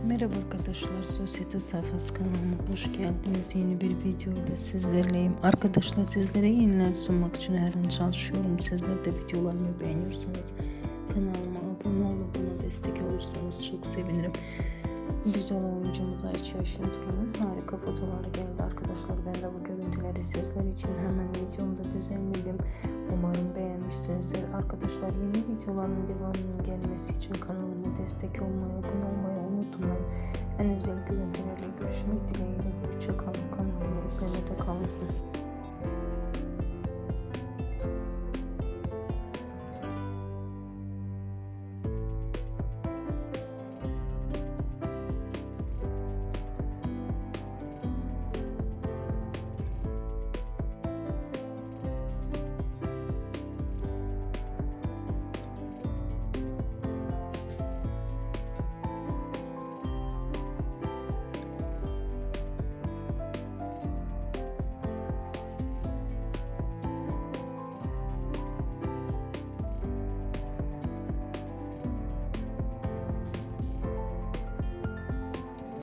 Merhaba arkadaşlar, Sosyete Sayfası kanalıma hoş geldiniz. Yeni bir video ile sizlerleyim. Arkadaşlar sizlere yeniler sunmak için her an çalışıyorum. Sizler de videolarımı beğeniyorsanız kanalıma abone olup bana destek olursanız çok sevinirim. Güzel oyuncumuz Ayça Yaşın Turan'ın harika fotoğrafları geldi arkadaşlar. Ben de bu görüntüleri sizler için hemen videomda düzenledim. Umarım beğenmişsinizdir. Arkadaşlar yeni videoların devamının gelmesi için kanalıma destek olmayı, abone beslenme de.